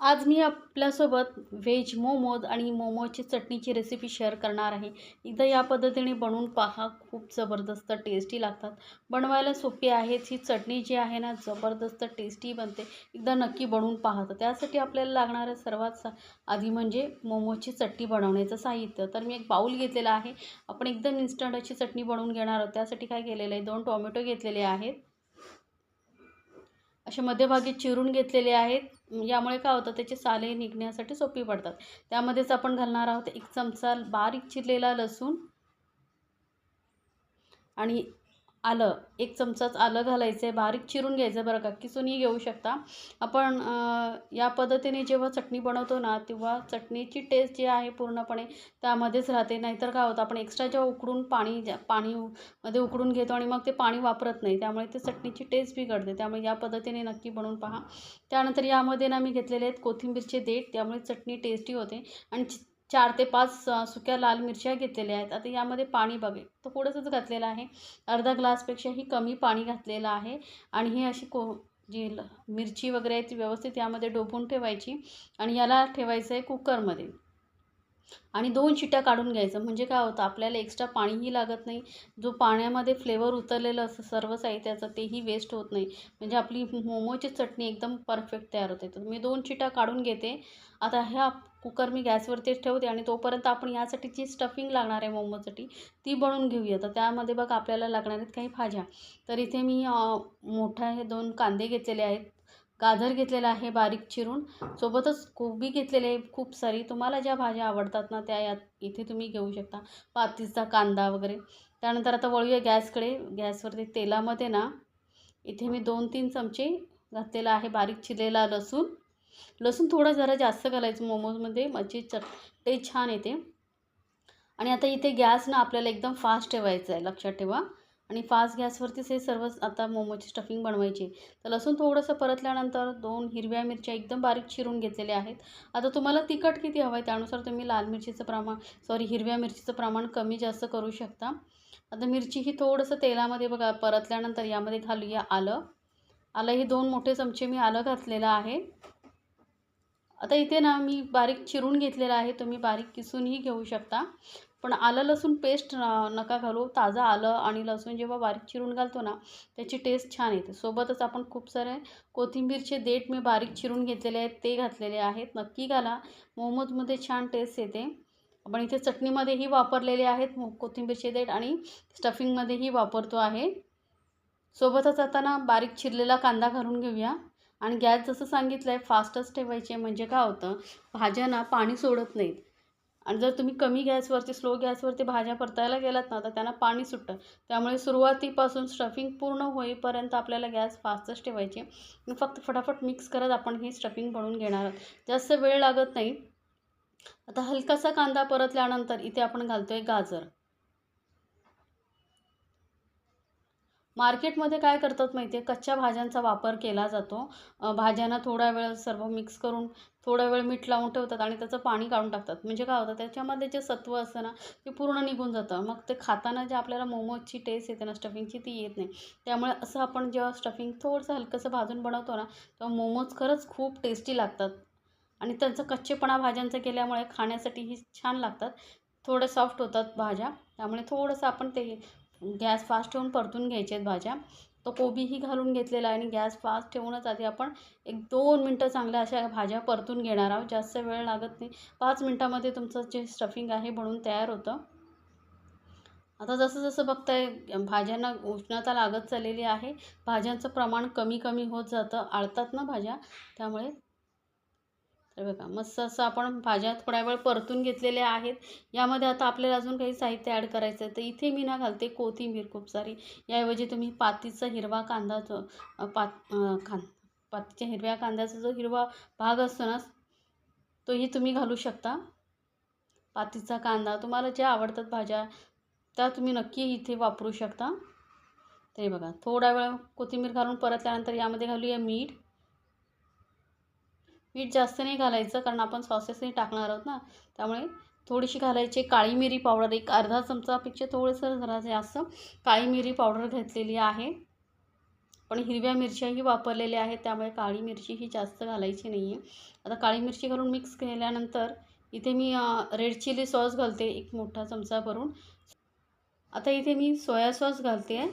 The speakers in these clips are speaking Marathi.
आज मी आपल्यासोबत व्हेज मोमोज आणि मोमोची चटणीची रेसिपी शेअर करणार आहे. एकदा या पद्धतीने बनवून पहा खूप जबरदस्त टेस्टी लागतात. बनवायला सोपी आहेत ही चटणी जी आहे ना जबरदस्त टेस्टी बनते. एकदा नक्की बनवून पहा. तर त्यासाठी आपल्याला लागणारं सर्वात सा आधी म्हणजे मोमोची चटणी बनवण्याचं साहित्य. तर मी एक बाऊल घेतलेला आहे. आपण एकदम इन्स्टंट अशी चटणी बनवून घेणार आहोत. त्यासाठी काय केलेलं आहे? दोन टोमॅटो घेतलेले आहेत. असे मध्यभागी चिरून घेतलेले आहेत. यामुळे काय होतं त्याचे साले निघण्यासाठी सोपी पडतात. त्यामध्येच आपण घालणार आहोत एक चमचा बारीक चिरलेला लसूण आणि आलं एक चमचाच आलं घालायचं आहे बारीक चिरून घ्यायचं बरं का? किसूनही घेऊ शकता. आपण या पद्धतीने जेव्हा चटणी बनवतो ना तेव्हा चटणीची टेस्ट जी आहे पूर्णपणे त्यामध्येच राहते. नाहीतर काय होतं आपण एक्स्ट्रा जेव्हा उकडून पाणी ज्या पाणी मध्ये उकडून घेतो आणि मग ते पाणी वापरत नाही. त्यामुळे ते चटणीची टेस्ट बिघडते. त्यामुळे या पद्धतीने नक्की बनवून पहा. त्यानंतर यामध्ये ना मी घेतलेले आहेत कोथिंबीरचे देठ. त्यामुळे चटणी टेस्टी होते. आणि चार ते पाच सुक्या लाल मिरच्या घेतलेल्या आहेत. आता यामध्ये पाणी बघे तो थोडंसंच घातलेलं आहे. अर्धा ग्लासपेक्षाही कमी पाणी घातलेलं आहे. आणि ही अशी को जी ल मिरची वगैरे आहे ती व्यवस्थित यामध्ये डोबून ठेवायची. आणि याला ठेवायचं आहे कुकरमध्ये. आणि दोन शिट्या काढून घ्यायचं. म्हणजे काय होतं आपल्याला एक्स्ट्रा पाणीही लागत नाही. जो पाण्यामध्ये फ्लेवर उतरलेलं असं सर्व साहित्याचं तेही वेस्ट होत नाही. म्हणजे आपली मोमोची चटणी एकदम परफेक्ट तयार होते. तर मी दोन शिट्या काढून घेते. आता ह्या कुकर मी गॅसवरतीच ठेवते आणि तोपर्यंत आपण यासाठी जी स्टफिंग लागणार आहे मोमोसाठी ती बनवून घेऊया. तर त्यामध्ये बघ आपल्याला लागणार आहेत काही भाज्या. तर इथे मी मोठा हे दोन कांदे घेतलेले आहेत. गाजर घेतलेला आहे बारीक चिरून. सोबतच कोबी घेतलेली आहे खूप सारी. तुम्हाला ज्या भाज्या आवडतात ना त्या यात इथे तुम्ही घेऊ शकता. पातीचा कांदा वगैरे. त्यानंतर आता वळूया गॅसकडे. गॅसवरती तेलामध्ये ना इथे मी दोन तीन चमचे घातलेला आहे बारीक चिरलेला लसूण. लसूण थोडं जरा जास्त घालायचं मोमोजमध्ये माझी चट ते छान येते. आणि आता इथे गॅस ना आपल्याला एकदम फास्ट ठेवायचं आहे लक्षात ठेवा. आणि फास्ट गॅसवरतीच हे सर्व आता मोमोची स्टफिंग बनवायची. तर लसूण थोडंसं परतल्यानंतर दोन हिरव्या मिरच्या एकदम बारीक चिरून घेतलेल्या आहेत. आता तुम्हाला तिखट किती हवं आहे त्यानुसार तुम्ही लाल मिरचीचं प्रमाण सॉरी हिरव्या मिरचीचं प्रमाण कमी जास्त करू शकता. आता मिरची ही थोडंसं तेलामध्ये बघा परतल्यानंतर यामध्ये घालूया आलं. आलं हे दोन मोठे चमचे मी आलं घातलेलं आहे. आता इथे ना मी बारीक चिरून घेतलेलं आहे तुम्ही बारीक किसूनही घेऊ शकता. पण आलं लसूण पेस्ट नका घालू. ताजं आलं आणि लसूण जेव्हा बारीक चिरून घालतो ना त्याची टेस्ट छान येते. सोबतच आपण खूप सारे कोथिंबीरचे देठ मी बारीक चिरून घेतलेले आहेत ते घातलेले आहेत. नक्की घाला. मोमोजमध्ये छान टेस्ट येते. आपण इथे चटणीमध्येही वापरलेले आहेत कोथिंबीरचे देठ आणि स्टफिंगमध्येही वापरतो आहे. सोबतच आता ना बारीक चिरलेला कांदा घालून घेऊया. आणि गॅस जसं सांगितलं आहे फास्टच ठेवायचे म्हणजे काय होतं भाज्या ना पाणी सोडत नाहीत. आणि जर तुम्ही कमी गॅसवरती स्लो गॅसवरती भाज्या परतायला गेलात ना तर त्यांना पाणी सुटतं. त्यामुळे सुरुवातीपासून स्टफिंग पूर्ण होईपर्यंत आपल्याला गॅस फास्टच ठेवायचे. फक्त फटाफट मिक्स करत आपण ही स्टफिंग बनवून घेणार आहोत. जास्त वेळ लागत नाही. आता हलकासा कांदा परतल्यानंतर इथे आपण घालतो आहे गाजर. मार्केटमध्ये काय करतात माहिती आहे कच्च्या भाज्यांचा वापर केला जातो. भाज्यांना थोडा वेळ सर्व मिक्स करून थोडा वेळ मीठ लावून ठेवतात आणि त्याचं पाणी काढून टाकतात. म्हणजे काय होतं? त्याच्यामध्ये जे सत्व असतं ना ते पूर्ण निघून जातं. मग ते खाताना जे आपल्याला मोमोजची टेस्ट येते ना स्टफिंगची ती येत नाही. त्यामुळे असं आपण जेव्हा स्टफिंग थोडंसं हलकंसं भाजून बनवतो ना तेव्हा मोमोज खरंच खूप टेस्टी लागतात. आणि त्यांचं कच्चेपणा भाज्यांचं केल्यामुळे खाण्यासाठीही छान लागतात. थोडे सॉफ्ट होतात भाज्या. त्यामुळे थोडंसं आपण ते गॅस फास्ट ठेवून परतून घ्यायचे आहेत भाज्या. तो कोबीही घालून घेतलेला आहे आणि गॅस फास्ट ठेवूनच आधी आपण एक दोन मिनटं चांगल्या अशा भाज्या परतून घेणार आहोत. जास्त वेळ लागत नाही. पाच मिनटामध्ये तुमचं जे स्टफिंग आहे बनून तयार होतं. आता जसं जसं बघताय भाज्यांना उष्णता लागत चाललेली आहे. भाज्यांचं प्रमाण कमी कमी होत जातं. आळतात ना भाज्या? त्यामुळे तर बघा मस्त असं आपण भाज्या थोड्या वेळ परतून घेतलेल्या आहेत. यामध्ये आता आपल्याला अजून काही साहित्य ॲड करायचं आहे. तर इथे मी ना घालते कोथिंबीर खूप सारी. याऐवजी तुम्ही पातीचा हिरवा कांदा जो पात खां पातीच्या हिरव्या कांद्याचा जो हिरवा भाग असतो ना तोही तुम्ही घालू शकता. पातीचा कांदा तुम्हाला ज्या आवडतात भाज्या त्या तुम्ही नक्की इथे वापरू शकता. तरी बघा थोडा वेळ कोथिंबीर घालून परतल्यानंतर यामध्ये घालूया मीठ. मीठ जास्त नाही घालायचं कारण आपण सॉसेसही टाकणार आहोत ना. त्यामुळे थोडीशी घालायची काळी मिरी पावडर. एक अर्धा चमचापेक्षा थोडंसं जरा जास्त काळी मिरी पावडर घेतलेली आहे. पण हिरव्या मिरच्याही वापरलेल्या आहेत त्यामुळे काळी मिरची ही जास्त घालायची नाही आहे आता काळी मिरची घालून मिक्स केल्यानंतर इथे मी रेड चिली सॉस घालते एक मोठा चमचा भरून. आता इथे मी सोया सॉस घालते. आहे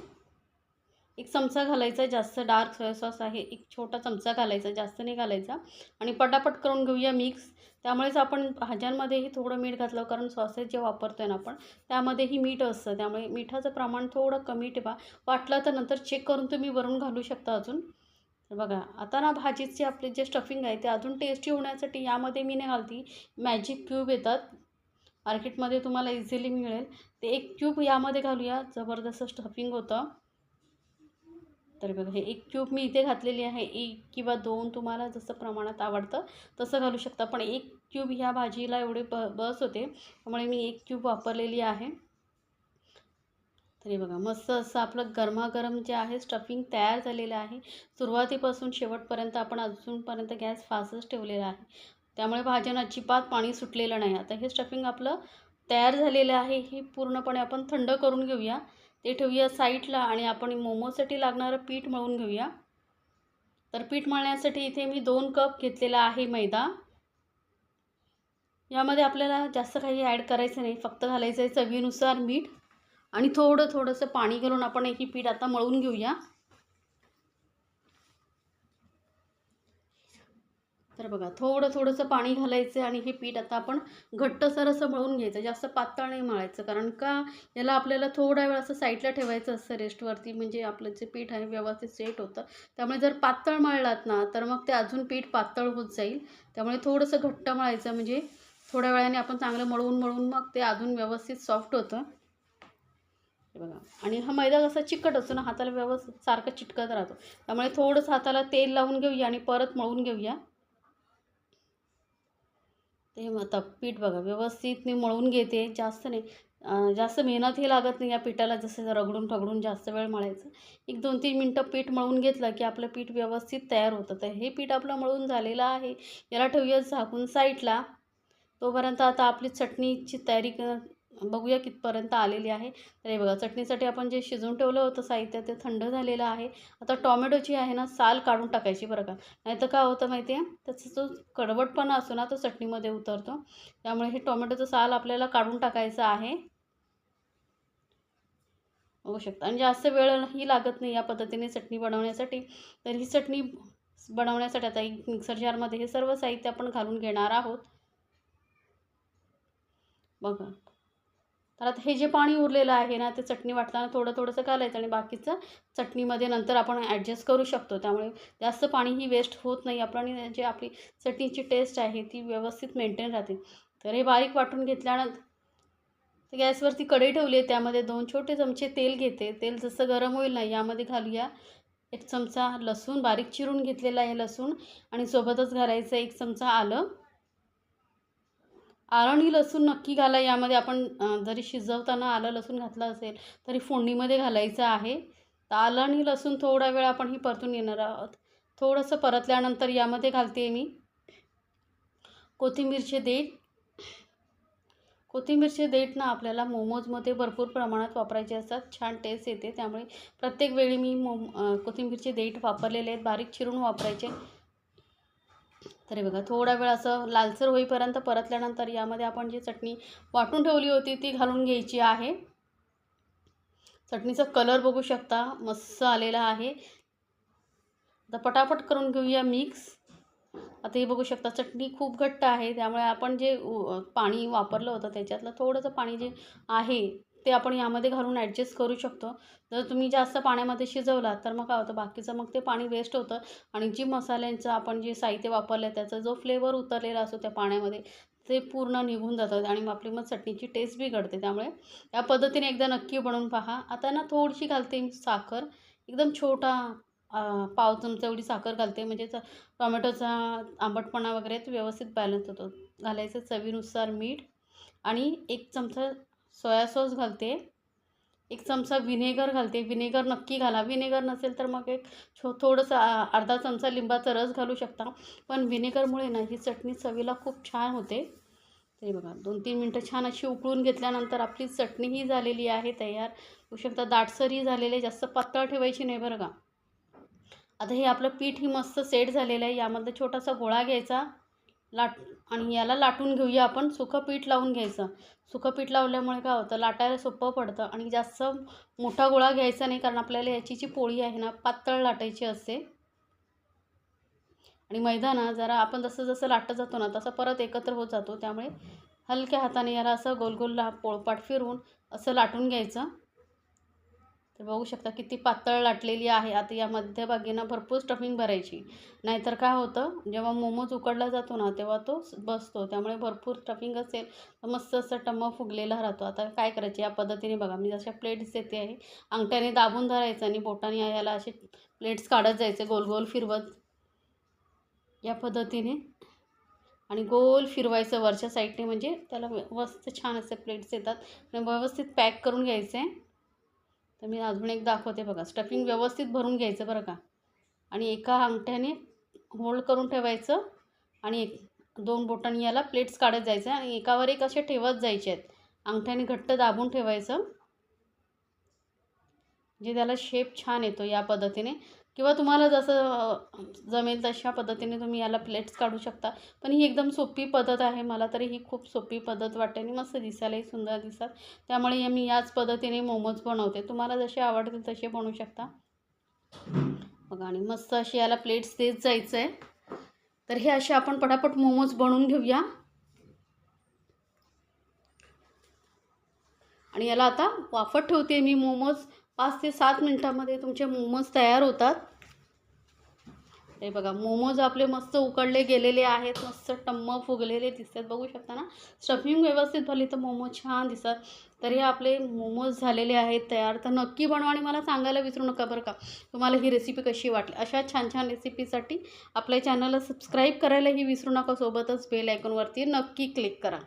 एक चमचा घालायचा जास्त डार्क सोया सॉस आहे एक छोटा चमचा घालायचा जास्त नाही घालायचा. आणि पटापट करून घेऊया मिक्स. त्यामुळेच आपण भाज्यांमध्येही थोडं मीठ घातलं कारण सॉसेस जे वापरतो आहे ना आपण त्यामध्येही मीठ असतं. त्यामुळे मिठाचं प्रमाण थोडं कमी ठेवा. वाटलं तर नंतर चेक करून तुम्ही वरून घालू शकता अजून. बघा आता ना भाजीचे आपले जे स्टफिंग आहे ते अजून टेस्टी होण्यासाठी यामध्ये मी नाही घालती. मॅजिक क्यूब येतात. मार्केटमध्ये तुम्हाला इझिली मिळेल. ते एक क्यूब यामध्ये घालूया. जबरदस्त स्टफिंग होतं. तर बघा हे एक क्यूब मी इथे घातलेली आहे. एक किंवा दोन तुम्हाला जसं प्रमाणात आवडतं तसं घालू शकता. पण एक क्यूब ह्या भाजीला एवढे ब बस होते. त्यामुळे मी एक क्यूब वापरलेली आहे. तरी बघा मस्त असं आपलं गरमागरम जे आहे स्टफिंग तयार झालेलं आहे. सुरुवातीपासून शेवटपर्यंत आपण अजूनपर्यंत गॅस फास्टच ठेवलेला आहे. त्यामुळे भाज्यांना अजिबात पाणी सुटलेलं नाही. आता हे स्टफिंग आपलं तयार झालेलं आहे हे पूर्णपणे आपण थंड करून घेऊया. ते ठेवूया साईडला आणि आपण मोमोसाठी लागणारं पीठ मळून घेऊया. तर पीठ मळण्यासाठी इथे मी दोन कप घेतलेला आहे मैदा. यामध्ये आपल्याला जास्त काही ॲड करायचं नाही फक्त घालायचं आहे चवीनुसार मीठ आणि थोडं थोडंसं पाणी घालून आपण ही पीठ आता मळून घेऊया. तर बघा थोडं थोडंसं पाणी घालायचं आणि हे पीठ आता आपण घट्टसर असं मळून घ्यायचं जास्त पातळ नाही मळायचं. कारण का याला आपल्याला थोडा वेळ असं साईडला ठेवायचं असतं रेस्टवरती म्हणजे आपलं जे पीठ आहे व्यवस्थित सेट होतं. त्यामुळे जर पातळ मळलात ना तर मग ते अजून पीठ पातळ होत जाईल. त्यामुळे थोडंसं घट्ट मळायचं म्हणजे थोड्या वेळाने आपण चांगलं मळवून मळून मग ते अजून व्यवस्थित सॉफ्ट होतं. बघा. आणि हा मैदा कसा चिकट असतो ना हाताला व्यवस्थित सारखं चिटकत राहतो. त्यामुळे थोडंसं हाताला तेल लावून घेऊया आणि परत मळून घेऊया. ते आता पीठ बघा व्यवस्थित मी मळून घेते जास्त नाही. जास्त मेहनतही लागत नाही या पिठाला जसं रगडून ठगडून जास्त वेळ मळायचं. एक दोन तीन मिनटं पीठ मळून घेतलं की आपलं पीठ व्यवस्थित तयार होतं. तर हे पीठ आपलं मळून झालेलं आहे. याला ठेवूया झाकून साईडला. तोपर्यंत आता आपली चटणीची तयारी बघूया कितपर्यंत आलेली आहे. तर हे बघा चटणीसाठी आपण जे शिजवून ठेवलं होतं साहित्य ते थंड झालेलं आहे. आता टॉमॅटोची आहे ना साल काढून टाकायची बरं का. नाही तर काय होतं माहिती आहे त्याचा जो कडवटपणा असतो ना तो चटणीमध्ये उतरतो. त्यामुळे हे टॉमॅटोचं साल आपल्याला काढून टाकायचं आहे. होऊ शकतं. आणि जास्त वेळही लागत नाही या पद्धतीने चटणी बनवण्यासाठी. तर ही चटणी बनवण्यासाठी आता एक मिक्सर जारमध्ये हे सर्व साहित्य आपण घालून घेणार आहोत. बघा. तर आता हे जे पाणी उरलेलं आहे ना ते चटणी वाटताना थोडं थोडंसं घालायचं आणि बाकीचं चटणीमध्ये नंतर आपण ॲडजस्ट करू शकतो. त्यामुळे जास्त पाणीही वेस्ट होत नाही आपण जे आपली चटणीची टेस्ट आहे ती व्यवस्थित मेंटेन राहते. तर हे बारीक वाटून घेतल्यानंतर गॅसवरती कढई ठेवली आहे त्यामध्ये दोन छोटे चमचे तेल घेते. तेल जसं गरम होईल ना यामध्ये घालूया. एक चमचा लसूण बारीक चिरून घेतलेला आहे लसूण. आणि सोबतच घालायचं एक चमचा आलं आलं आणि लसूण नक्की घाला. यामध्ये आपण जरी शिजवताना आलं लसूण घातलं असेल तरी फोडणीमध्ये घालायचं आहे. तर आलं आणि लसूण थोडा वेळ आपण ही परतून येणार आहोत. थोडंसं परतल्यानंतर यामध्ये घालते मी कोथिंबीरचे देठ. कोथिंबीरचे देठ ना आपल्याला मोमोजमध्ये भरपूर प्रमाणात वापरायचे असतात. छान टेस्ट येते. त्यामुळे प्रत्येक वेळी मी मोम कोथिंबीरचे देठ वापरलेले आहेत. बारीक चिरून वापरायचे. तरी बघा थोडा वेळ असं लालसर होईपर्यंत परतल्यानंतर यामध्ये आपण जी चटणी वाटून ठेवली होती ती घालून घ्यायची आहे. चटणीचा कलर बघू शकता मस्त आलेला आहे. आता पटापट करून घेऊया मिक्स आता हे बघू शकता चटणी खूप घट्ट आहे त्यामुळे आपण जे पाणी वापरलं होतं त्याच्यातलं थोडंसं पाणी जे आहे ते आपण यामध्ये घालून ॲडजस्ट करू शकतो. जर तुम्ही जास्त पाण्यामध्ये शिजवला तर मग काय होतं? बाकीचं मग ते पाणी वेस्ट होतं. आणि जी मसाल्यांचं आपण जे साहित्य वापरलं त्याचा जो फ्लेवर उतरलेला असतो त्या पाण्यामध्ये ते पूर्ण निघून जातात आणि आपली मग चटणीची टेस्ट बिघडते. त्यामुळे या पद्धतीने एकदा नक्की बनवून पहा. आता ना थोडीशी घालते साखर. एकदम छोटा पाव चमचा एवढी साखर घालते. म्हणजे टोमॅटोचा आंबटपणा वगैरे व्यवस्थित बॅलन्स होतो. घालायचं चवीनुसार मीठ आणि एक चमचा सोया सॉस घालते. एक चमचा विनेगर घालते. विनेगर नक्की घाला. विनेगर नसेल तर मग एक छो थोडंसं अर्धा चमचा लिंबाचा रस घालू शकता. पण विनेगरमुळे ना ही चटणी चवीला खूप छान होते. तरी बघा दोन तीन मिनटं छान अशी उकळून घेतल्यानंतर आपली चटणीही झालेली आहे तयार. होऊ शकता दाटसरही झालेली जास्त पातळ ठेवायची नाही बरं का. आता हे आपलं पीठ ही मस्त सेट झालेलं आहे. यामध्ये छोटासा गोळा घ्यायचा. लाट. आणि याला लाटून घेऊया आपण. सुकं पीठ लावून घ्यायचं. सुकं पीठ लावल्यामुळे काय होतं? लाटायला सोपं पडतं आणि जास्त मोठा गोळा घ्यायचा नाही कारण आपल्याला याची जी पोळी आहे ना पातळ लाटायची असते. आणि मैदा ना जरा आपण जसं जसं लाटत जातो ना तसं परत एकत्र होत जातो. त्यामुळे हलक्या हाताने याला असं गोलगोल ला पोळपाट फिरवून असं लाटून घ्यायचं. तर बघू शकता किती पातळ लाटलेली आहे. आता या मध्यभागीनं भरपूर स्टफिंग भरायची. नाहीतर काय होतं जेव्हा मोमोज उकडला जातो ना तेव्हा तो बसतो. त्यामुळे भरपूर स्टफिंग असेल तर मस्त असं टम्म फुगलेला राहतो. आता काय करायचे या पद्धतीने बघा. मी जशा प्लेट्स देते आहे अंगठ्याने दाबून धरायचं आणि बोटाने याला असे प्लेट्स काढत जायचे गोल गोल फिरवत. या पद्धतीने. आणि गोल फिरवायचं वरच्या साईडने म्हणजे त्याला मस्त छान असे प्लेट्स येतात. आणि व्यवस्थित पॅक करून घ्यायचे. तर मी अजून एक दाखवते बघा. स्टफिंग व्यवस्थित भरून घ्यायचं बरं का? आणि एका अंगठ्याने होल्ड करून ठेवायचं आणि एक दोन बोटांनी याला प्लेट्स काढत जायचं आणि एकावर एक असे ठेवत जायचे आहेत. अंगठ्याने घट्ट दाबून ठेवायचं. जे त्याला शेप छान येतो या पद्धतीने. किंवा तुम्हाला जसं जमेल तशा पद्धतीने तुम्ही याला प्लेट्स काढू शकता. पण ही एकदम सोपी पद्धत आहे मला तरी ही खूप सोपी पद्धत वाटते आणि मस्त दिसायलाही सुंदर दिसतात. त्यामुळे मी याच पद्धतीने मोमोज बनवते. तुम्हाला जसे आवडतील तसे बनवू शकता. बघा आणि मस्त अशी याला प्लेट्स देत जायचं आहे तर हे असे आपण पटापट मोमोज बनवून घेऊया. आणि याला आता वाफत ठेवते मी मोमोज. पाच ते सात मिनटामध्ये तुमचे मोमोज तयार होतात. हे बघा मोमोज आपले मस्त उकडले गेलेले आहेत मस्त टम्म फुगलेले दिसतात. बघू शकता ना स्टफिंग व्यवस्थित भरली तर मोमोज छान दिसतात. तर हे आपले मोमोज झालेले आहेत तयार. तर नक्की बनवा आणि मला सांगायला विसरू नका बरं का. तुम्हाला ही रेसिपी कशी वाटली? अशा छान छान रेसिपीसाठी आपल्या चॅनलला सबस्क्राईब करायलाही विसरू नका. सोबतच बेल आयकॉनवरती नक्की क्लिक करा.